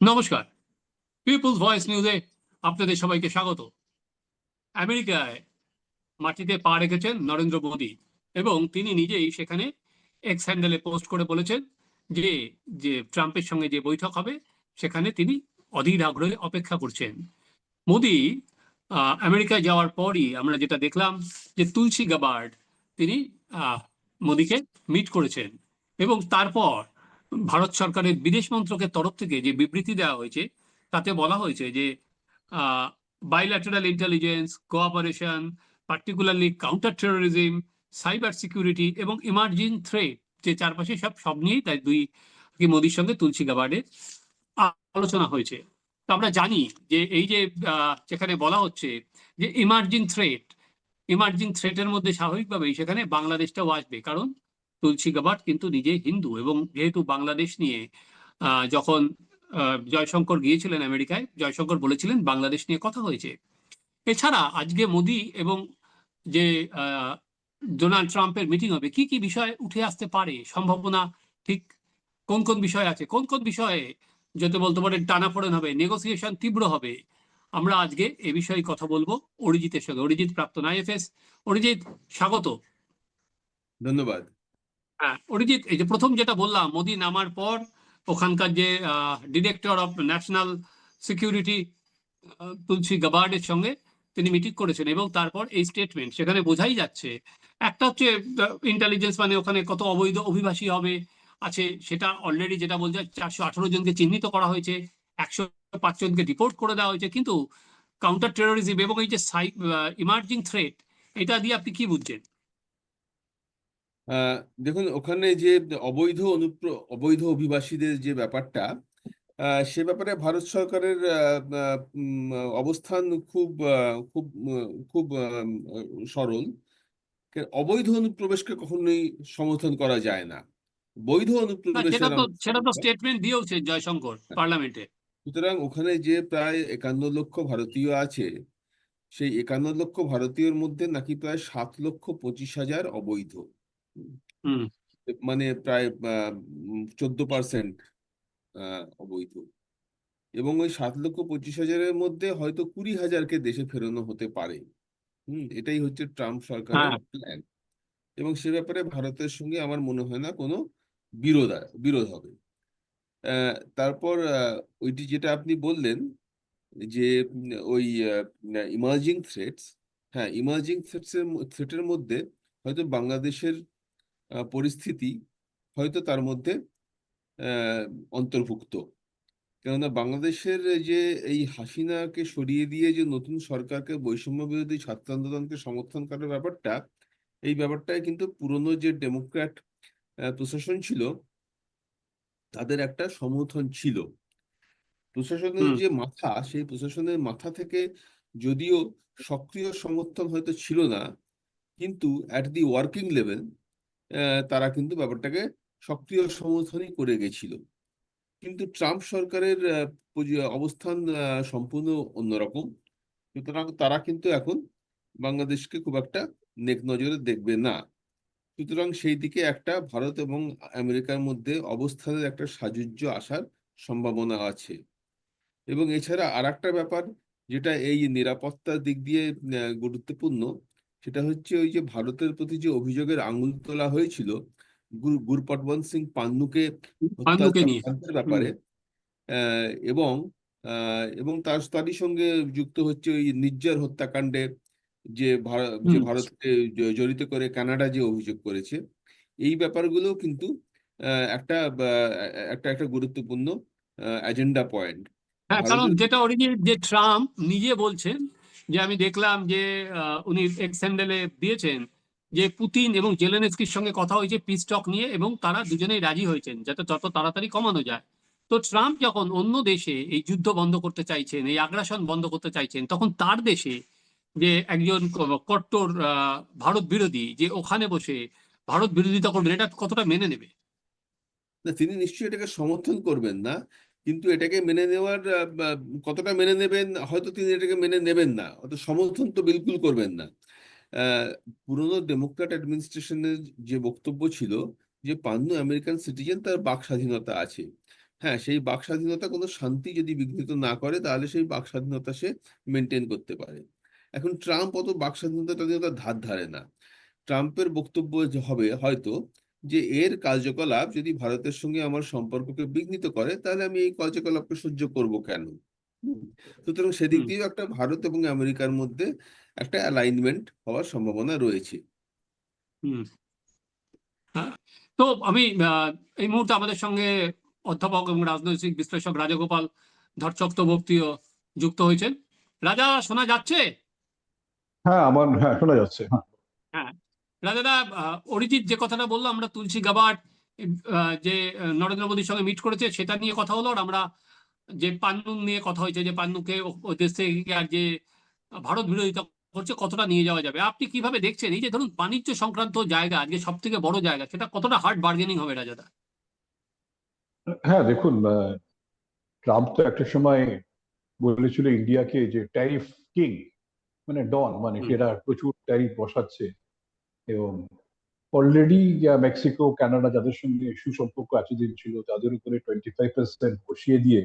নমস্কার। People's voice নিউজে আপনাদের সবাইকে স্বাগত। আমেরিকায় মাটিতে পা রেখেছেন নরেন্দ্র মোদী এবং তিনি নিজেই সেখানে এক্স হ্যান্ডেলে পোস্ট করে বলেছেন যে যে ট্রাম্পের সঙ্গে যে বৈঠক হবে, সেখানে তিনি অধীর আগ্রহে অপেক্ষা করছেন। মোদী আমেরিকায় যাওয়ার পরই আমরা যেটা দেখলাম যে তুলসী গাবার্ড তিনি মোদীকে মিট করেছেন এবং তারপর ভারত সরকারের বিদেশ মন্ত্রকের তরফ থেকে যে বিবৃতি দেওয়া হয়েছে, তাতে বলা হয়েছে যে bilateral intelligence cooperation particularly counter terrorism cyber security এবং ইমার্জিং থ্রেট যে চারপাশে সব সব নিয়েই তাই দুই কি মোদির সঙ্গে তুলসী গাবার্ডের আলোচনা হয়েছে। তো আমরা জানি যে এই যে যেখানে বলা হচ্ছে যে ইমার্জিং থ্রেট ইমার্জিং থ্রেটের মধ্যে স্বাভাবিকভাবেই সেখানে বাংলাদেশটাও আসবে। কারণ তুলসী গাবাট কিন্তু নিজে হিন্দু এবং যেহেতু বাংলাদেশ নিয়ে যখন জয়শঙ্কর গিয়েছিলেন আমেরিকায়, জয়শঙ্কর বলেছিলেন বাংলাদেশ নিয়ে কথা হয়েছে। এছাড়া আজকে মোদি এবং যে ডোনাল্ড ট্রাম্পের মিটিং হবে, কি কি বিষয় উঠে আসতে পারে? সম্ভাবনা ঠিক কোন কোন বিষয় আছে? কোন কোন বিষয়ে যদি বলতে পারেন টানাপোড়েন হবে, নেগোসিয়েশন তীব্র হবে? আমরা আজকে এ বিষয়ে কথা বলব। অরিজিতের সঙ্গে অরিজিৎ প্রাক্তন আইএফএস অরিজিৎ, স্বাগত। ধন্যবাদ। অরিজিৎ, এই যে প্রথম যেটা বললাম, মোদি নামার পর ওখানকার যে director of national security Tulsi গাবার্ডের সঙ্গে তিনি মিটিং করেছেন এবং তারপর এই স্টেটমেন্ট সেখানে বোঝাই যাচ্ছে একটা হচ্ছে ইন্টেলিজেন্স মানে ওখানে কত অবৈধ অভিবাসী হবে, আছে সেটা অলরেডি যেটা বলছে চারশো আঠারো জনকে চিহ্নিত করা হয়েছে, একশো পাঁচ জনকে রিপোর্ট করে দেওয়া হয়েছে, কিন্তু কাউন্টার টেরোরিজম এবং এই যে ইমার্জিং থ্রেট এটা দিয়ে আপনি কি বুঝছেন? দেখুন ওখানে যে অবৈধ অনুপ্র অবৈধ অভিবাসীদের যে ব্যাপারটা আহ, সে ব্যাপারে ভারত সরকারের অবস্থান খুব খুব খুব সরল। অবৈধ অনুপ্রবেশকে কখনোই সমর্থন করা যায় না। বৈধ না অনুপ্রবেশের সেটা তো স্টেটমেন্ট দিয়েওছে জয়শঙ্কর পার্লামেন্টে সুতরাং ওখানে যে প্রায় একান্ন লক্ষ ভারতীয় আছে সেই একান্ন লক্ষ ভারতীয়র মধ্যে নাকি প্রায় সাত লক্ষ পঁচিশ হাজার অবৈধ। মানে প্রায় চোদ্দ পার্সেন্ট অবৈধ। এবং ওই সাত লক্ষ পঁচিশ হাজারের মধ্যে হয়তো কুড়ি হাজারকে দেশে ফেরানো হতে পারে। হুম এটাই হচ্ছে ট্রাম্প সরকারের প্ল্যান এবং সে ব্যাপারে ভারতের সঙ্গে আমার মনে হয় না কোনো বিরোধ বিরোধ হবে। তারপর ওইটি যেটা আপনি বললেন যে ওই ইমার্জিং থ্রেটস হ্যাঁ ইমার্জিং থ্রেটসের থ্রেটের মধ্যে হয়তো বাংলাদেশের পরিস্থিতি হয়তো তার মধ্যে অন্তর্ভুক্ত। কেননা বাংলাদেশের যে এই হাসিনাকে সরিয়ে দিয়ে যে নতুন সরকারকে বৈষম্য বিরোধী ছাত্র আন্দোলনকে সমর্থন করার ব্যাপারটা এই ব্যাপারটায় কিন্তু পুরনো যে ডেমোক্র্যাট প্রশাসন ছিল তাদের একটা সমর্থন ছিল। প্রশাসনের যে মাথা সেই প্রশাসনের মাথা থেকে যদিও সক্রিয় সমর্থন হয়তো ছিল না কিন্তু অ্যাট দি ওয়ার্কিং লেভেল তারা কিন্তু ব্যাপারটাকে সক্রিয় সমর্থনই করে গেছিল। কিন্তু ট্রাম্প সরকারের অবস্থান সম্পূর্ণ অন্যরকম। সুতরাং তারা কিন্তু এখন বাংলাদেশকে খুব একটা নেক নজরে দেখবে না। সুতরাং সেই দিকে একটা ভারত এবং আমেরিকার মধ্যে অবস্থানের একটা সাযুজ্য আসার সম্ভাবনা আছে। এবং এছাড়া আর একটা ব্যাপার, যেটা এই নিরাপত্তার দিক দিয়ে গুরুত্বপূর্ণ সেটা হচ্ছে ওই যে ভারতের প্রতি যে অভিযোগের আঙুল তোলা হয়েছিল গুর- গুরপটবন্ত সিং পান্নুকে ব্যাপারে এবং এবং তার তারই সঙ্গে যুক্ত হচ্ছে ওই নির্ঝর হত্যাকাণ্ডে যে যে ভারতকে জড়িত করে কানাডা যে অভিযোগ করেছে। এই ব্যাপারগুলো কিন্তু একটা একটা একটা গুরুত্বপূর্ণ এজেন্ডা পয়েন্ট হ্যাঁ কারণ যেটা অরিজিৎ যে ট্রাম্প নিজে বলছেন যে আমি দেখলাম যে উনি এক্স হ্যান্ডেলে দিয়েছেন যে পুতিন এবং জেলেনস্কির সঙ্গে কথা হয়েছে পিস টক নিয়ে এবং তারা দুজনেই রাজি হয়েছেন যাতে যত তাড়াতাড়ি কমানো যায়। তো ট্রাম্প যখন অন্য দেশে এই যুদ্ধ বন্ধ করতে চাইছেন, এই আগ্রাসন বন্ধ করতে চাইছেন, তখন তার দেশে যে একজন কট্টর ভারত বিরোধী যে ওখানে বসে ভারত বিরোধিতা করবেন, এটা কতটা মেনে নেবে? তিনি নিশ্চয়ই এটাকে সমর্থন করবেন না। কিন্তু এটাকে মেনে নেওয়ার কতটা মেনে নেবেন, হয়তো তিনি এটাকে মেনে নেবেন না। অত সমর্থন তো বিলকুল করবেন না। পুরনো ডেমোক্র্যাট অ্যাডমিনিস্ট্রেশনের যে বক্তব্য ছিল যে পান্নু আমেরিকান সিটিজেন তার বাক স্বাধীনতা আছে। হ্যাঁ সেই বাক স্বাধীনতা কোনো শান্তি যদি বিঘ্নিত না করে, তাহলে সেই বাক স্বাধীনতা সে মেনটেন করতে পারে। এখন ট্রাম্প অত বাক স্বাধীনতা ধার ধারে না। ট্রাম্পের বক্তব্য হবে, হয়তো যে এর কার্যকলাপ যদি ভারতের সঙ্গে আমার সম্পর্ককে বিঘ্নিত করে তাহলে আমি এই কার্যকলাপকে সহ্য করব কেন? সুতরাং সেদিক। দিয়েও একটা ভারত এবং আমেরিকার মধ্যে একটা অ্যালাইনমেন্ট হওয়ার সম্ভাবনা রয়েছে। হুম। হ্যাঁ, তো আমি আহ, এই মুহূর্তে আমাদের সঙ্গে অধ্যাপক এবং রাজনৈতিক বিশ্লেষক রাজগোপাল ধর চক্রবর্তীও যুক্ত হয়েছেন। রাজা শোনা যাচ্ছে? হ্যাঁ আমার হ্যাঁ শোনা যাচ্ছে হ্যাঁ। রাজাদা অরিজিৎ যে কথাটা বলল আমরা তুলসী গাবাট যে নরেন্দ্র মোদীর সঙ্গে মিট করেছে সেটা নিয়ে কথা হলো আর আমরা যে পান্নু নিয়ে কথা হয়েছে যে পান্নুকে দেশ থেকে আর যে ভারত বিরোধিতা করছে কতটা নিয়ে যাওয়া যাবে? আপনি কীভাবে দেখছেন? এই যে ধরুন বাণিজ্য সংক্রান্ত জায়গা আজকে সব থেকে বড় জায়গা সেটা কতটা হার্ড বার্গেনিং হবে রাজাদা? হ্যাঁ দেখুন ট্রাম্প তো একটা সময় বলেছিল ইন্ডিয়াকে যে ট্যারিফ কিং মানে ডন মানে। এরা প্রচুর ট্যারিফ বসাচ্ছে। এবং অলরেডি মেক্সিকো কানাডা যাদের সঙ্গে সুসম্পর্ক এতদিন ছিল, তাদের উপরে টোয়েন্টি ফাইভ পার্সেন্ট বসিয়ে দিয়ে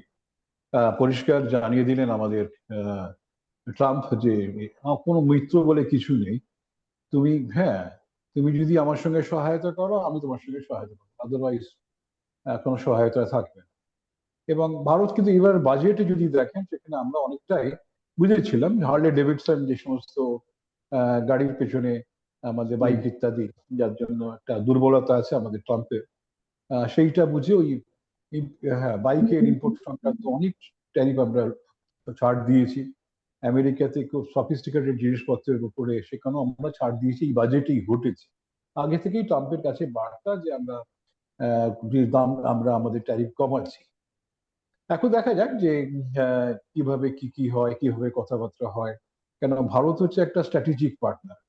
পরিষ্কার জানিয়ে দিলেন আমাদের ট্রাম্প যে কোনো মিত্র বলে কিছু নেই। তুমি হ্যাঁ তুমি যদি আমার সঙ্গে সহায়তা করো, আমি তোমার সঙ্গে সহায়তা করব। আদারওয়াইজ কোনো সহায়তা থাকবে না। এবং ভারত কিন্তু এবার বাজেটে যদি দেখেন, সেখানে আমরা অনেকটাই বুঝেছিলাম হার্লে ডেভিডসন যে সমস্ত গাড়ির পেছনে আমাদের বাইক ইত্যাদি যার জন্য একটা দুর্বলতা আছে আমাদের ট্রাম্পের সেইটা বুঝে ওই হ্যাঁ বাইকের ইম্পোর্ট সংক্রান্ত অনেক ট্যারিফ আমরা ছাড় দিয়েছি। আমেরিকাতে খুব সফিস্টিকেটেড জিনিসপত্রের উপরে সেখানেও আমরা ছাড় দিয়েছি এই বাজেটেই ঘটেছে। আগে থেকেই ট্রাম্পের কাছে বার্তা যে আমরা দাম আমরা আমাদের ট্যারিফ কমাচ্ছি। এখন দেখা যাক যে কীভাবে কি কি হয় কীভাবে কথাবার্তা হয়। কেন ভারত হচ্ছে একটা স্ট্র্যাটেজিক পার্টনার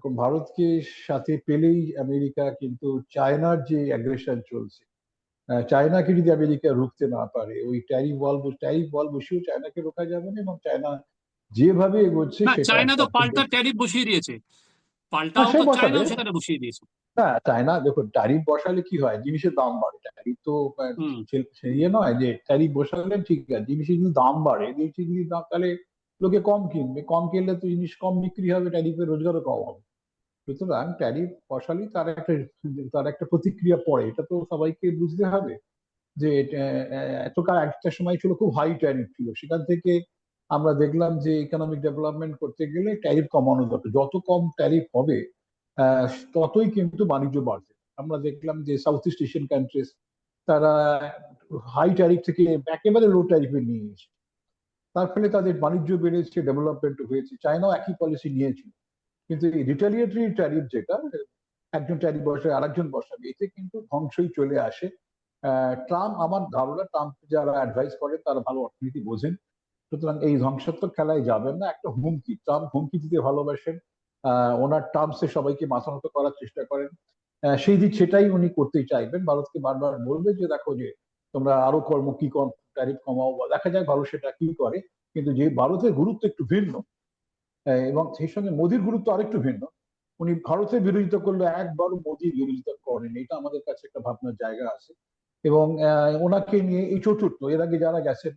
এখন ভারতকে সাথে পেলেই আমেরিকা কিন্তু চায়নার যে অ্যাগ্রেশন চলছে চায়নাকে যদি আমেরিকা রুখতে না পারে ওই ট্যারিফ ওয়াল ট্যারিফ ওয়াল বসেও চায়নাকে রোকা যাবে না এবং চায়না যেভাবে এগোচ্ছে চায়না তো পাল্টা ট্যারিফ বসিয়ে দিয়েছে। পাল্টাও তো চায়নাও সেখানে বসিয়ে দিয়েছে। হ্যাঁ চায়না দেখুন ট্যারিফ বসালে কি হয়? জিনিসের দাম বাড়ে। ট্যারিফ তো ইয়ে নয় যে ট্যারিফ বসালে ঠিক আছে জিনিসের যদি দাম বাড়ে। জিনিসের যদি দাম তাহলে লোকে কম কিনবে। কম কিনলে তো জিনিস কম বিক্রি হবে ট্যারিফের রোজগারও কম হবে। সুতরাং ট্যারিফ বসালেই তার একটা তার একটা প্রতিক্রিয়া পড়ে। এটা তো সবাইকে বুঝতে হবে যে এতকাল একটা সময় ছিল খুব হাই ট্যারিফ ছিল। সেখান থেকে আমরা দেখলাম যে ইকোনমিক ডেভেলপমেন্ট করতে গেলে ট্যারিফ কমানো দরকার। যত কম ট্যারিফ হবে ততই কিন্তু বাণিজ্য বাড়বে। আমরা দেখলাম যে সাউথ ইস্ট এশিয়ান কান্ট্রিজ তারা হাই ট্যারিফ থেকে একেবারে লো ট্যারিফে নিয়ে এসেছে। তার ফলে তাদের বাণিজ্য বেড়েছে ডেভেলপমেন্ট হয়েছে। চায়নাও একই পলিসি নিয়েছিল। কিন্তু এই রিটালিয়েটরি ট্যারিফ যেটা, একজন ট্যারিফ বসায় আরেকজন বসাবে, এতে কিন্তু ধ্বংসই চলে আসে। ট্রাম্প, আমার ধারণা, ট্রাম্প যারা অ্যাডভাইস করে, তারা ভালো অর্থনীতি বোঝেন। সুতরাং এই ধ্বংসাত্মক খেলায় যাবেন না, একটা হুমকি। ট্রাম্প হুমকি দিতে ভালোবাসেন। ওনার টার্মসে সবাইকে মাথা করার চেষ্টা করেন। সেই দিক সেটাই উনি করতে চাইবেন। ভারতকে বারবার বলবে যে, দেখো যে, তোমরা আরও কর্ম, কি কম ট্যারিফ কমাও বা দেখা যায় ভারত সেটা কি করে। কিন্তু যে, ভারতের গুরুত্ব একটু ভিন্ন। এবং সেই সঙ্গে মোদির গুরুত্ব আরেকটু ভিন্ন। উনি ভারতের বিরোধিতা করলে একবারও মোদির বিরোধিতা করেন এটা আমাদের কাছে একটা ভাবনার জায়গা আছে। এবং ওনাকে নিয়ে এই চতুর্থ এর আগে যারা গেছেন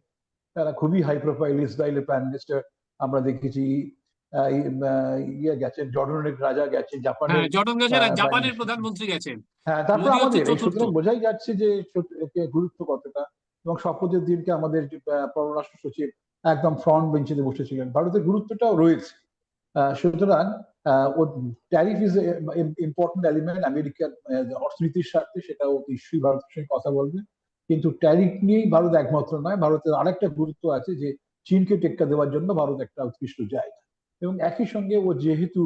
তারা খুবই হাই প্রোফাইল ইসরায়েলের প্রাইম মিনিস্টার আমরা দেখেছি। ইয়ে গেছেন জর্ডনের রাজা গেছেন হ্যাঁ জাপানের জর্ডন গেছেন জাপানের প্রধানমন্ত্রী গেছেন। হ্যাঁ তারপর আমাদের সুতরাং বোঝাই যাচ্ছে যে গুরুত্ব কতটা। এবং শপথের দিনকে আমাদের যে পররাষ্ট্র সচিব একদম ফ্রন্ট বেঞ্চিতে বসেছিলেন। ভারতের গুরুত্বটাও রয়েছে। সুতরাং ট্যারিফ ইজ ইম্পর্টেন্ট এলিমেন্ট আমেরিকার অর্থনীতির স্বার্থে সেটাও নিশ্চয়ই ভারতের সঙ্গে কথা বলবে। কিন্তু ট্যারিফ নিয়েই ভারত একমাত্র নয় ভারতের আরেকটা গুরুত্ব আছে যে চীনকে টেক্কা দেওয়ার জন্য ভারত একটা উৎকৃষ্ট জায়গা। এবং একই সঙ্গে ও যেহেতু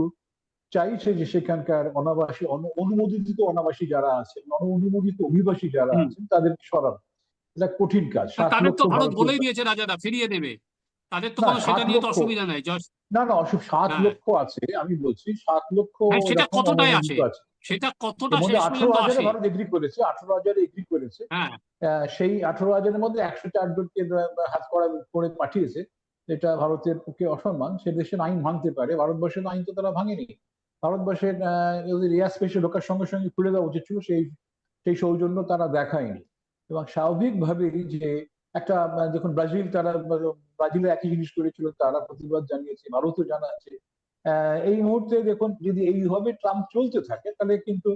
চাইছে যে সেখানকার অনাবাসী অনুমোদিত অনাবাসী যারা আছেন অনুমোদিত অভিবাসী যারা আছেন তাদের সরানো এটা কঠিন কাজ তাদের তো ভারত বলেই দিয়েছে রাজাদা ফিরিয়ে দেবে। তাদের তো কোনো সেটা নিয়ে তো অসুবিধা নাই না না অসুখ সাত হ্যাঁ। লক্ষ আছে আমি বলছি সাত লক্ষ হ্যাঁ, সেটা কতটায় আসে? সেটা কতটা শেষ আঠারো পর্যন্ত হাজারে ভারত এগ্রি করেছে আঠারো হাজারে এগ্রি করেছে। হ্যাঁ। সেই আঠারো হাজারের মধ্যে একশো চার জনকে হাত করা করে পাঠিয়েছে। যেটা ভারতের পক্ষে অসম্মান সে দেশের আইন ভাঙতে পারে। ভারতবর্ষের আইন তো তারা ভাঙেনি। ভারতবর্ষের এয়ার স্পেসে ঢোকার সঙ্গে সঙ্গে খুলে দেওয়া উচিত ছিল সেই সেই সৌজন্য তারা দেখায়নি। এবং স্বাভাবিকভাবেই যে একটা যখন ব্রাজিল তারা ব্রাজিলে একই জিনিস করেছিল তারা প্রতিবাদ জানিয়েছে ভারতও জানাচ্ছে। এই মুহূর্তে দেখুন যদি এইভাবে ট্রাম্প চলতে থাকে তাহলে কিন্তু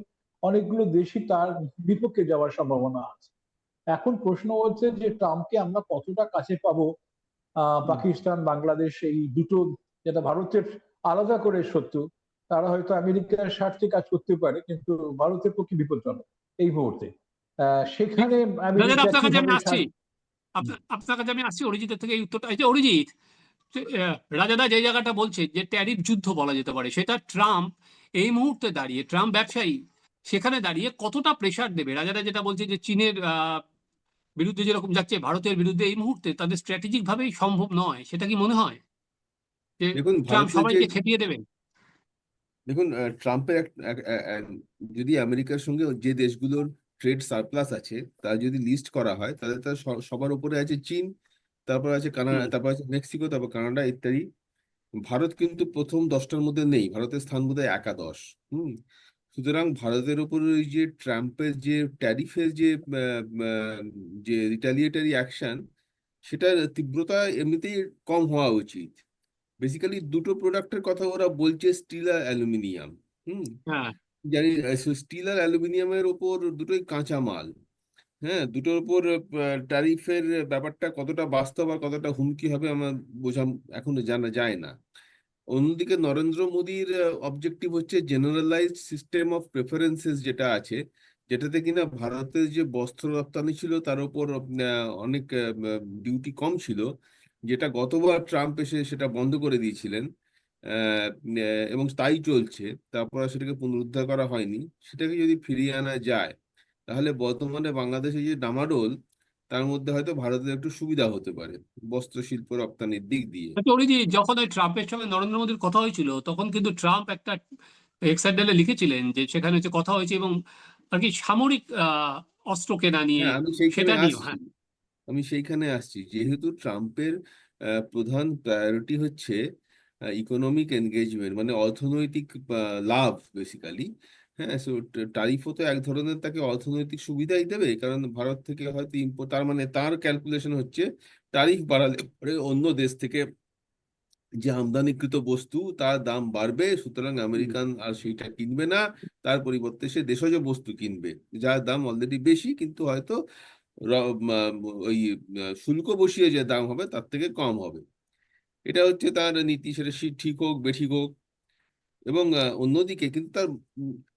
অনেকগুলো দেশই তার বিপক্ষে যাওয়ার সম্ভাবনা আছে। এখন প্রশ্ন হচ্ছে যে ট্রাম্পকে আমরা কতটা কাছে পাবো? আহ পাকিস্তান বাংলাদেশ এই দুটো যেটা ভারতের আলাদা করে শত্রু তারা হয়তো আমেরিকার স্বার্থে কাজ করতে পারে কিন্তু ভারতের পক্ষে বিপজ্জনক এই মুহূর্তে। সেখানে আমেরিকা আপনার কাছে আমি আসছি। আপনার আপনার কাছে আমি আসছি অরিজিতের থেকে এই উত্তরটা। এই যে অরিজিৎ রাজাদা যে জায়গাটা বলছে যে ট্যারিফ যুদ্ধ বলা যেতে পারে সেটা ট্রাম্প এই মুহূর্তে দাঁড়িয়ে ট্রাম্প ব্যবসায়ী সেখানে দাঁড়িয়ে কতটা প্রেসার দেবে? রাজাদা যেটা বলছে যে চীনের আহ, বিরুদ্ধে যেরকম যাচ্ছে ভারতের বিরুদ্ধে এই মুহূর্তে তাদের স্ট্র্যাটেজিক ভাবেই সম্ভব নয় সেটা কি মনে হয়? যে দেখুন ট্রাম্প সবাইকে খেপিয়ে দেবেন দেখুন আহ, ট্রাম্পের যদি আমেরিকার সঙ্গে যে দেশগুলোর ট্রেড সারপ্লাস আছে তা যদি লিস্ট করা হয় তাহলে তার সবার উপরে আছে চীন তারপর আছে কানাডা তারপর আছে মেক্সিকো তারপর কানাডা ইত্যাদি। ভারত কিন্তু প্রথম দশটার মধ্যে নেই ভারতের স্থান বোধহয় একাদশ। হুম। সুতরাং ভারতের উপর ওই যে ট্রাম্পের যে ট্যারিফের যে যে রিটালিয়েটারি অ্যাকশন সেটার তীব্রতা এমনিতেই কম হওয়া উচিত। বেসিক্যালি দুটো প্রোডাক্টের কথা ওরা বলছে স্টিল আর অ্যালুমিনিয়াম হুম। হ্যাঁ। জানি স্টিল আর অ্যালুমিনিয়ামের ওপর দুটোই কাঁচা মাল। হ্যাঁ দুটোর উপর ট্যারিফের ব্যাপারটা কতটা বাস্তব আর কতটা হুমকি হবে আমার বোঝা এখনও জানা যায় না। অন্যদিকে নরেন্দ্র মোদীর অবজেক্টিভ হচ্ছে জেনারেলাইজড সিস্টেম অফ প্রেফারেন্সেস যেটা আছে, যেটাতে কিনা ভারতের যে বস্ত্র রপ্তানি ছিল তার উপর অনেক ডিউটি কম ছিল, যেটা গতবার ট্রাম্প এসে সেটা বন্ধ করে দিয়েছিলেন। এবং তাই চলছে। তারপর সেটাকে পুনরুদ্ধার করা হয়নি। সেটাকে যদি ফিরিয়ে আনা যায় তাহলে বর্তমানে বাংলাদেশে যে ডামাডোল তার মধ্যে হয়তো ভারতের একটু সুবিধা হতে পারে বস্ত্র শিল্প রপ্তানির দিক দিয়ে। আচ্ছা যখন ওই ট্রাম্পের সঙ্গে নরেন্দ্র মোদীর কথা হয়েছিল তখন কিন্তু ট্রাম্প একটা এক্সাইডেলে লিখেছিলেন যে সেখানে হচ্ছে কথা হয়েছে এবং আর কি সামরিক অস্ত্র কেনা নিয়ে হ্যাঁ আমি সেটা আসছি। হ্যাঁ। আমি সেইখানে আসছি। যেহেতু ট্রাম্পের প্রধান প্রায়োরিটি হচ্ছে ইকোনমিক এনগেজমেন্ট মানে অর্থনৈতিক লাভ বেসিক্যালি হ্যাঁ? সো ট্যারিফও তো এক ধরনের তাকে অর্থনৈতিক সুবিধাই দেবে কারণ ভারত থেকে হয়তো ইম্পোর্ট তার মানে তার ক্যালকুলেশন হচ্ছে ট্যারিফ বাড়ালে পরে অন্য দেশ থেকে যে আমদানিকৃত বস্তু তার দাম বাড়বে সুতরাং আমেরিকান আর সেইটা কিনবে না তার পরিবর্তে সে দেশজ বস্তু কিনবে যার দাম অলরেডি বেশি কিন্তু হয়তো ওই শুল্ক বসিয়ে যে দাম হবে তার থেকে কম হবে। এটা হচ্ছে তার নীতি, সেটা ঠিক হোক, বেঠিক হোক। এবং অন্যদিকে কিন্তু তার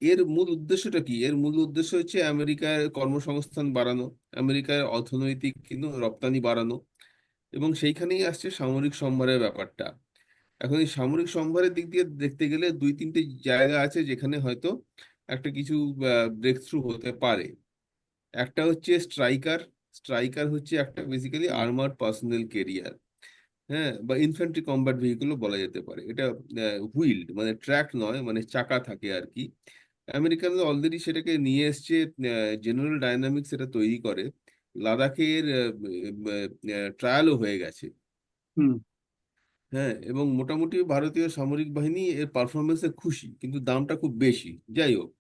এর মূল উদ্দেশ্যটা কি? এর মূল উদ্দেশ্য হচ্ছে আমেরিকার কর্মসংস্থান বাড়ানো, আমেরিকার অর্থনৈতিক কিন্তু রপ্তানি বাড়ানো এবং সেইখানেই আসছে সামরিক সম্ভারের ব্যাপারটা। এখন এই সামরিক সম্ভারের দিক দিয়ে দেখতে গেলে দুই, তিনটে জায়গা আছে যেখানে হয়তো একটা কিছু ব্রেক থ্রু হতে পারে। একটা হচ্ছে স্ট্রাইকার স্ট্রাইকার হচ্ছে একটা বেসিক্যালি আর্মার্ড পার্সোনাল কেরিয়ার হ্যাঁ বা ইনফ্যান্ট্রি কম্ব্যাট ভেহিকলও বলা যেতে পারে। এটা হুইল্ড মানে ট্র্যাক নয় মানে চাকা থাকে আর কি আমেরিকানরা অলরেডি সেটাকে নিয়ে এসছে জেনারেল ডায়নামিক্স এটা তৈরি করে। লাদাখের ট্রায়ালও হয়ে গেছে। হুম। হ্যাঁ এবং মোটামুটি ভারতীয় সামরিক বাহিনী এর পারফরমেন্সে খুশি কিন্তু দামটা খুব বেশি যাই হোক।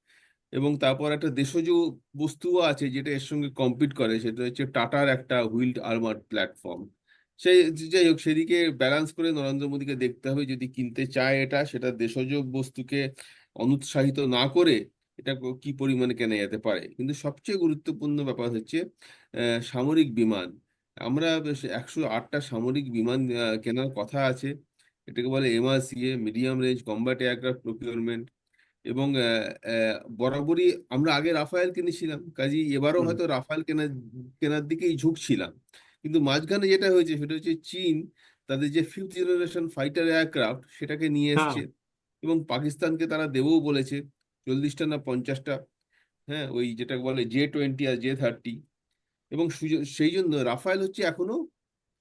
এবং তারপর একটা দেশজ বস্তুও আছে যেটা এর সঙ্গে কম্পিট করে সেটা হচ্ছে টাটার একটা হুইলড আর্মার্ড প্ল্যাটফর্ম সেই যাই হোক সেদিকে ব্যালেন্স করে নরেন্দ্র মোদীকে দেখতে হবে। যদি কিনতে চায় এটা সেটা দেশজ বস্তুকে অনুৎসাহিত না করে এটা কি পরিমাণে কেনা যেতে পারে? কিন্তু সবচেয়ে গুরুত্বপূর্ণ ব্যাপার হচ্ছে সামরিক বিমান। আমরা একশো আটটা সামরিক বিমান কেনার কথা আছে। এটাকে বলে MRCA medium range combat aircraft procurement এবং বরাবরই আমরা আগে রাফায়েল কিনেছিলাম। কাজেই এবারও হয়তো রাফায়েল কেনার কেনার দিকেই ঝুঁকছিলাম। কিন্তু মাঝখানে যেটা হয়েছে সেটা হচ্ছে চীন তাদের যে ফিফথ জেনারেশন ফাইটার এয়ারক্রাফট সেটাকে নিয়ে হ্যাঁ। এসছে এবং পাকিস্তানকে তারা দেবও বলেছে চল্লিশটা না পঞ্চাশটা হ্যাঁ ওই যেটা বলে জে টোয়েন্টি আর জে থার্টি এবং সেই জন্য রাফায়েল হচ্ছে এখনও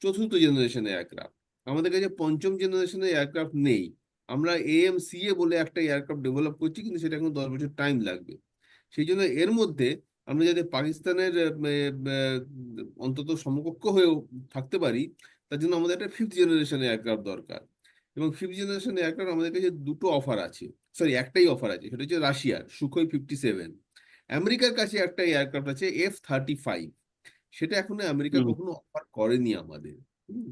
চতুর্থ জেনারেশনের এয়ারক্রাফট আমাদের কাছে পঞ্চম জেনারেশনের এয়ারক্রাফট নেই। আমরা এএমসিএ বলে একটা এয়ারক্রাফট ডেভেলপ করছি কিন্তু সেটা এখন দশ বছর টাইম লাগবে। সেই জন্য এর মধ্যে আমরা যাতে পাকিস্তানের অন্তত সমকক্ষ হয়েও থাকতে পারি তার জন্য আমাদের একটা ফিফথ জেনারেশনের এয়ারক্রাফট দরকার। এবং ফিফথ জেনারেশনের এয়ারক্রাফট আমাদের কাছে দুটো অফার আছে। সরি একটাই অফার আছে সেটা হচ্ছে রাশিয়ার সুখোই ফিফটি সেভেন আমেরিকার কাছে একটা এয়ারক্রাফট আছে এফ থার্টি ফাইভ সেটা এখনও আমেরিকা কখনো অফার করেনি আমাদের। হুম।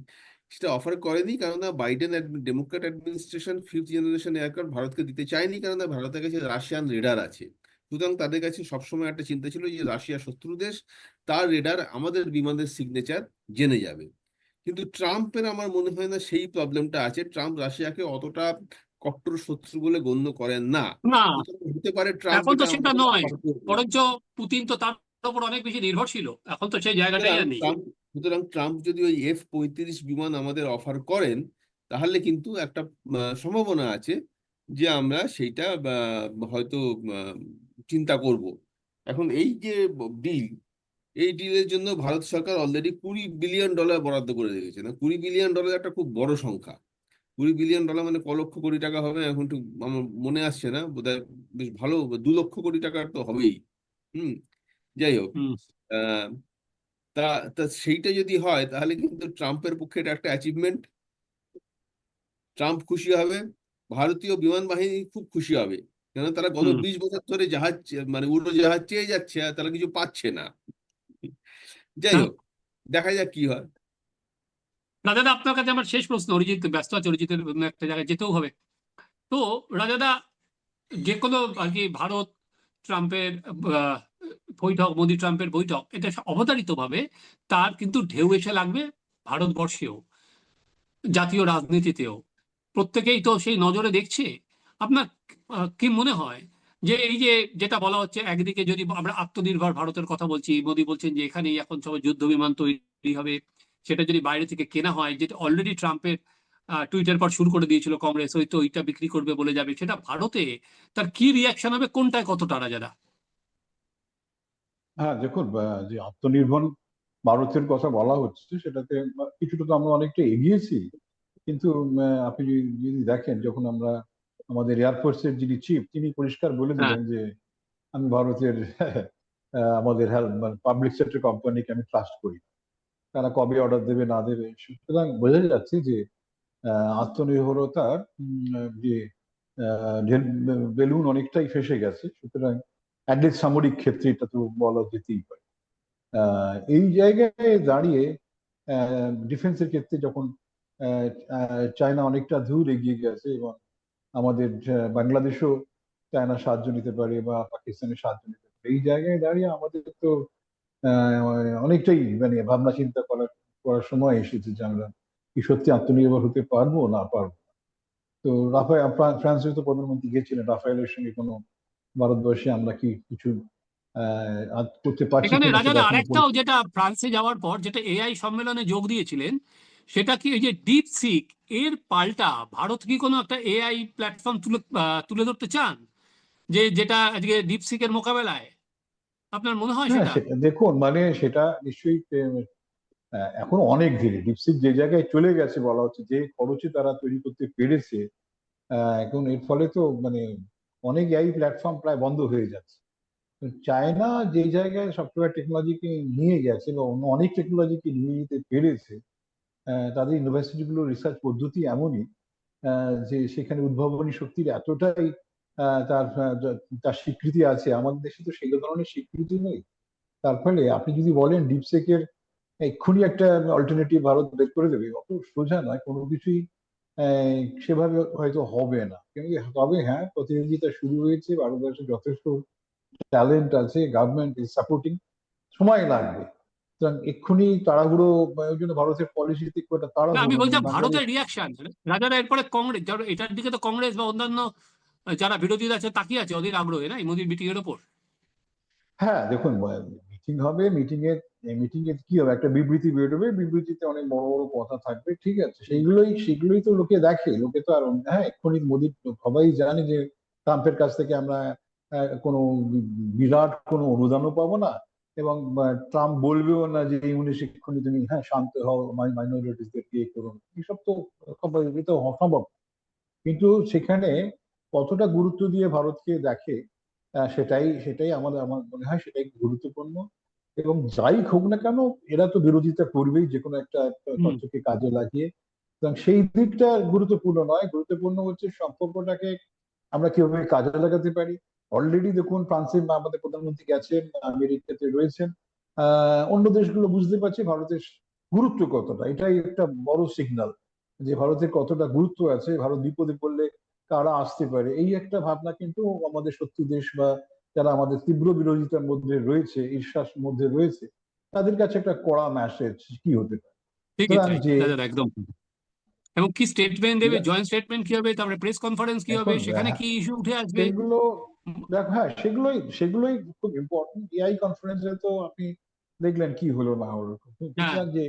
সেটা অফার করেনি কেননা Biden Democrat administration fifth generation aircraft ভারতকে দিতে চায়নি কেননা ভারতের কাছে রাশিয়ান রেডার আছে। সুতরাং তাদের কাছে সবসময় একটা চিন্তা ছিল যে রাশিয়া শত্রু দেশ তার রেডার আমাদের বিমানের সিগনেচার জেনে যাবে। কিন্তু ট্রাম্পের আমার মনে হয় না সেই প্রবলেমটা আছে। ট্রাম্প রাশিয়াকে অতটা কট্টর শত্রু বলে গণ্য করেন না। হতে পারে ট্রাম্প এখন তো সেটা নয়। বরঞ্চ পুতিন তো তার উপর অনেক বেশি নির্ভরশীল। এখন তো সেই জায়গাটাই আর নেই। ট্রাম্প সুতরাং ট্রাম্প যদি ওই এফ পঁয়ত্রিশ বিমান আমাদের অফার করেন তাহলে কিন্তু একটা সম্ভাবনা আছে যে আমরা সেইটা হয়তো চিন্তা করব। এখন এই যে ডিল এই ডিলের জন্য ভারত সরকার অলরেডি কুড়ি বিলিয়ন ডলার বরাদ্দ করে রেখেছে। না কুড়ি বিলিয়ন ডলার একটা খুব বড় সংখ্যা। কুড়ি বিলিয়ন ডলার মানে ক লক্ষ কোটি টাকা হবে এখন একটু আমার মনে আসছে না বোধহয় বেশ ভালো দু লক্ষ কোটি টাকার তো হবেই। হুম যাই হোক তা তা সেইটা যদি হয় তাহলে কিন্তু ট্রাম্পের পক্ষে এটা একটা অ্যাচিভমেন্ট ট্রাম্প খুশি হবে ভারতীয় বিমান বাহিনী খুব খুশি হবে। কেন তারা গত বিশ বছর ধরে জাহাজ মানে উড়োজাহাজ চেয়ে যাচ্ছে আর তারা কিছু পাচ্ছে না। যাই। হোক দেখা যাক কি হয়। রাজাদা আপনার কাছে আমার শেষ প্রশ্ন অরিজিৎ ব্যস্ত আছে অরিজিতের একটা জায়গায় যেতেও হবে। তো রাজাদা যে কোনো আর কি ভারত ট্রাম্পের বৈঠক মোদি ট্রাম্পের বৈঠক এটা অবতারিতভাবে তার কিন্তু ঢেউ এসে লাগবে ভারতবর্ষেও জাতীয় রাজনীতিতেও। প্রত্যেকেই তো সেই নজরে দেখছে। আপনার কি মনে হয় যে এই যে যেটা বলা হচ্ছে একদিকে যদি আমরা আত্মনির্ভর ভারতের কথা বলছি, মোদী বলছেন যে এখানেই এখন সব যুদ্ধ বিমান তৈরি হবে, সেটা যদি বাইরে থেকে কেনা হয়, যেটা অলরেডি ট্রাম্পের টুইটার পর শুরু করে দিয়েছিল কংগ্রেস ওই তো ওইটা বিক্রি করবে বলে যাবে, সেটা ভারতে তার কি রিয়াকশন হবে, কোনটায় কতটা রাজারা? হ্যাঁ দেখুন যে আত্মনির্ভর ভারতের কথা বলা হচ্ছে, সেটাতে কিছুটা তো আমরা অনেকটা এগিয়েছি, কিন্তু আপনি যদি দেখেন, যখন আমরা আমাদের এয়ারফোর্সের যিনি চিফ তিনি পরিষ্কার বলে হ্যাঁ। দিলেন যে আমি ভারতের আমাদের পাবলিক সেক্টর কোম্পানিকে আমি ট্রাস্ট করি তারা কবে অর্ডার দেবে না দেবে সুতরাং বোঝা যাচ্ছে যে আত্মনির্ভরতার যে বেলুন অনেকটাই ফেসে গেছে সুতরাং অ্যাটলিস্ট সামরিক ক্ষেত্রে এটা তো বলা যেতেই পারে আহ, এই জায়গায় দাঁড়িয়ে ডিফেন্সের ক্ষেত্রে যখন চায়না অনেকটা দূর এগিয়ে গেছে এবং আমাদের বাংলাদেশও চায়না সাহায্য নিতে পারে বা পাকিস্তানের সাহায্য নিতে পারে। এই জায়গায় দাঁড়িয়ে আমাদের তো অনেকটাই মানে ভাবনা চিন্তা করার করার সময় এসেছে যে আমরা কি সত্যি আত্মনির্ভর হতে পারব না পারব। তো রাফায়েল ফ্রান্সের তো প্রধানমন্ত্রী গেছিলেন রাফায়েলের সঙ্গে কোনো ভারতবর্ষে আমরা কি কিছু করতে পারছি এখানে এখনও আরেকটাও যেটা ফ্রান্সে যাওয়ার পর যেটা এআই সম্মেলনে যোগ দিয়েছিলেন সেটা কি ওই যে ডিপ সিক এর পাল্টা ভারত কি কোনো একটা এআই প্ল্যাটফর্ম তুলে তুলে ধরতে চান? যে যেটা আজকে ডিপ সিকের মোকাবেলায়? আপনার মনে হয় সেটা? দেখুন মানে সেটা নিশ্চয়ই এখন অনেক ধীরে ডিপসিক যে জায়গায় চলে গেছে বলা হচ্ছে যে খরচে তারা তৈরি করতে পেরেছে এখন এর ফলে তো মানে অনেক এই প্ল্যাটফর্ম প্রায় বন্ধ হয়ে যাচ্ছে। চায়না যে জায়গায় সফটওয়্যার টেকনোলজিকে নিয়ে গেছে বা অন্য অনেক টেকনোলজিকে নিয়ে যেতে পেরেছে তাদের ইউনিভার্সিটি গুলো রিসার্চ পদ্ধতি এমনই যে সেখানে উদ্ভাবনী শক্তির এতটাই তার তার স্বীকৃতি আছে। আমাদের দেশে তো সেই ধরনের স্বীকৃতি নেই। তার ফলে আপনি যদি বলেন ডিপসেকের এক্ষুনি একটা অল্টারনেটিভ ভারত বের করে দেবে, অত সোজা নয়, কোনো কিছুই সেভাবে হয়তো হবে না। কিন্তু তবে হ্যাঁ প্রতিযোগিতা শুরু হয়েছে, ভারতবর্ষে যথেষ্ট ট্যালেন্ট আছে গভর্নমেন্ট ইজ সাপোর্টিং সময় লাগবে। সুতরাং এক্ষুনি তাড়াহুড়ো ওই জন্য ভারতের পলিসিতে খুব একটা না, আমি বলছি ভারতের রিয়াকশন রাজারা এরপরে কংগ্রেস যারা এটার দিকে তো কংগ্রেস বা অন্যান্য যারা বিরোধীরা আছে তাকিয়ে আছে অধীর আগ্রহে না এই মোদীর মিটিং এর ওপর? হ্যাঁ দেখুন মিটিং হবে মিটিং এ মিটিং এ কি হবে? একটা বিবৃতি বেরোবে বিবৃতিতে অনেক বড় বড় কথা থাকবে ঠিক আছে? সেইগুলোই সেগুলোই তো লোকে দেখে লোকে তো আর হ্যাঁ এক্ষুনি মোদী সবাই জানে যে ট্রাম্পের কাছ থেকে আমরা কোনো বিরাট কোনো অনুদানও পাবো না। এবং ট্রাম্প বলবেও না যে এই উনিশ এক্ষুনি তুমি হ্যাঁ শান্ত হও মাইনরিটিসদেরকে ইয়ে করুন। এসব তো এটা অসম্ভব। কিন্তু সেখানে কতটা গুরুত্ব দিয়ে ভারতকে দেখে সেটাই সেটাই আমাদের আমার মনে হয় সেটাই গুরুত্বপূর্ণ। এবং যাই হোক না কেন এরা তো বিরোধিতা করবেই যে কোনো একটা একটা তথ্যকে কাজে লাগিয়ে। সুতরাং সেই দিকটা গুরুত্বপূর্ণ নয়। গুরুত্বপূর্ণ হচ্ছে সম্পর্কটাকে আমরা কীভাবে কাজে লাগাতে পারি। অলরেডি দেখুন ফ্রান্সের আমাদের প্রধানমন্ত্রী গেছেন আমেরিকাতে রয়েছেন। আহ, অন্য দেশগুলো বুঝতে পারছে ভারতের গুরুত্ব কতটা। এটাই একটা বড় সিগন্যাল যে ভারতের কতটা গুরুত্ব আছে। ভারত বিপদে পড়লে কারা আসতে পারে। এই একটা ভাবনা কিন্তু আমাদের শত্রু দেশ বা যারা আমাদের তীব্র বিরোধিতার মধ্যে রয়েছে ঈর্ষার মধ্যে রয়েছে তাদের কাছে একটা কড়া মেসেজ কি হতে পারে? একদম। এবং কি স্টেটমেন্ট দেবে? জয়েন্ট স্টেটমেন্ট কি হবে? তারপরে প্রেস কনফারেন্স কি হবে? সেখানে হ্যাঁ, কি ইস্যু উঠে আসবে? সেগুলো দেখো হ্যাঁ সেগুলোই সেগুলোই খুব ইম্পর্টেন্ট এআই কনফারেন্সে তো আপনি দেখলেন কি হলো না হলো। যে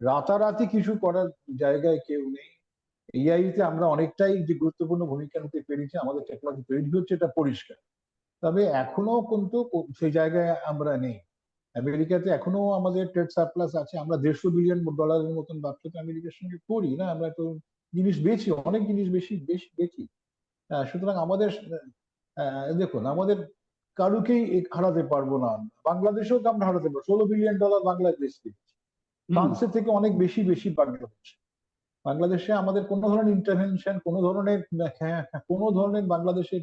রাতারাতি কিছু করার জায়গায় কেউ নেই। এআই তে আমরা অনেকটাই যে গুরুত্বপূর্ণ ভূমিকা নিতে পেরেছি আমাদের টেকনোলজি তৈরি হচ্ছে এটা পরিষ্কার। তবে এখনও কিন্তু সেই জায়গায় আমরা নেই। আমেরিকাতে এখনও আমাদের ট্রেড সারপ্লাস আছে। আমরা দেড়শো বিলিয়ন ডলারের মতন ব্যবসা তো আমেরিকার সঙ্গে করি না? আমরা তো জিনিস বেচি অনেক জিনিস বেশি বেশি বেচি। আহ, সুতরাং আমাদের দেখুন আমাদের কারুকেই হারাতে পারব না। বাংলাদেশেও আমরা হারাতে পারব। ষোলো বিলিয়ন ডলার বাংলাদেশকে হুম, ফ্রান্সের থেকে অনেক বেশি বেশি বাংলাদেশ বাংলাদেশে আমাদের কোনো ধরনের ইন্টারভেনশন কোনো ধরনের হ্যাঁ, কোনো ধরনের বাংলাদেশের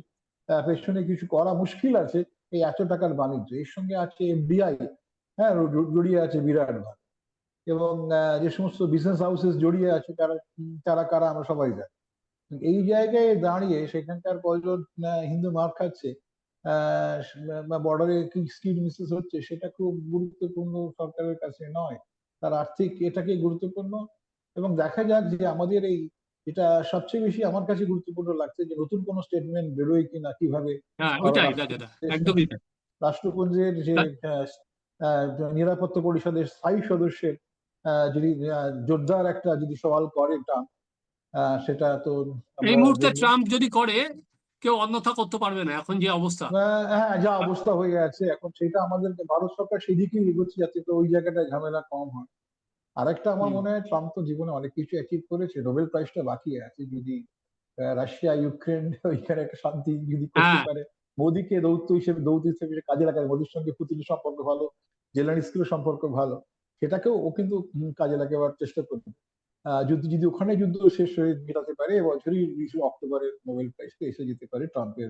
আহ, পেছনে কিছু করা মুশকিল আছে এই এত টাকার বাণিজ্য। এর সঙ্গে আছে এফডিআই হ্যাঁ জড়িয়ে আছে বিরাট ভাগ। এবং আহ, যে সমস্ত বিজনেস হাউসেস জড়িয়ে আছে তারা তারা কারা আমরা সবাই জানি। এই জায়গায় দাঁড়িয়ে সেখানকার কয়জন হিন্দু মার খাচ্ছে বর্ডারে কি স্কিল মিসেস হচ্ছে সেটা খুব গুরুত্বপূর্ণ সরকারের কাছে নয় তার আর্থিক এটাকে গুরুত্বপূর্ণ এবং দেখা যাক যে আমাদের এই এটা সবচেয়ে বেশি আমার কাছে গুরুত্বপূর্ণ লাগছে যে নতুন কোনো স্টেটমেন্ট বেরোয় কিনা কীভাবে হ্যাঁ। রাষ্ট্রপুঞ্জের যে নিরাপত্তা পরিষদের স্থায়ী সদস্যের আহ, যদি জোরদার একটা যদি সওয়াল করে ট্রাম্প সেটা তো এই মুহূর্তে ট্রাম্প যদি করে কেউ অন্যথা করতে পারবে না। এখন যে অবস্থা। হ্যাঁ যা অবস্থা হয়ে আছে এখন সেটা আমাদেরকে ভারত সরকার সেদিকেই এগোচ্ছে যাতে ওই জায়গাটায় ঝামেলা কম হয়। আরেকটা আমার। মনে হয় ট্রাম্প তো জীবনে অনেক কিছু অ্যাচিভ করেছে নোবেল প্রাইজটা বাকি আছে। যদি রাশিয়া ইউক্রেন ওইখানে একটা শান্তি যদি করতে হ্যাঁ। পারে। মোদীকে দৌত্য হিসেবে দৌত হিসেবে কাজে লাগায় মোদীর সঙ্গে পুতিনের সম্পর্ক ভালো জেলানিস্কির সম্পর্ক ভালো সেটাকেও ও কিন্তু কাজে লাগাবার চেষ্টা করবে। আহ, যদি যদি ওখানে যুদ্ধ শেষ হয়ে মেটাতে পারে এবছরই বিশে অক্টোবরে নোবেল প্রাইজটা এসে যেতে পারে ট্রাম্পের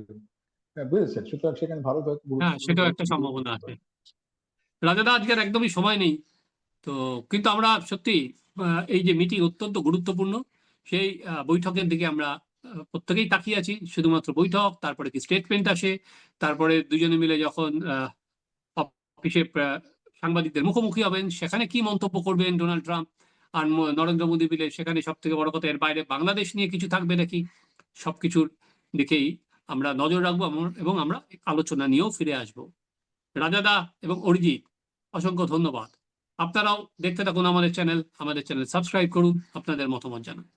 হ্যাঁ, বুঝেছেন? সুতরাং সেখানে ভারত হয়তো হ্যাঁ সেটাও একটা সম্ভাবনা আছে। রাজাদা আজকের একদমই সময় নেই। তো কিন্তু আমরা সত্যি এই যে মিটিং অত্যন্ত গুরুত্বপূর্ণ। সেই বৈঠকের দিকে আমরা প্রত্যেকেই তাকিয়ে আছি। শুধুমাত্র বৈঠক তারপরে কি স্টেটমেন্ট আসে তারপরে দুজনে মিলে যখন আহ, অফিসে সাংবাদিকদের মুখোমুখি হবেন সেখানে কি মন্তব্য করবেন ডোনাল্ড ট্রাম্প? আর নরেন্দ্র মোদী মিলে সেখানে সব থেকে বড় কথা এর বাইরে বাংলাদেশ নিয়ে কিছু থাকবে নাকি? সবকিছুর দিকেই আমরা নজর রাখব এবং আমরা আলোচনা নিয়েও ফিরে আসব। রাজাদা এবং অরিজিৎ, অসংখ্য ধন্যবাদ। আপনারাও দেখতে থাকুন আমাদের চ্যানেল। আমাদের চ্যানেল সাবস্ক্রাইব করুন, আপনাদের মতামত জানান।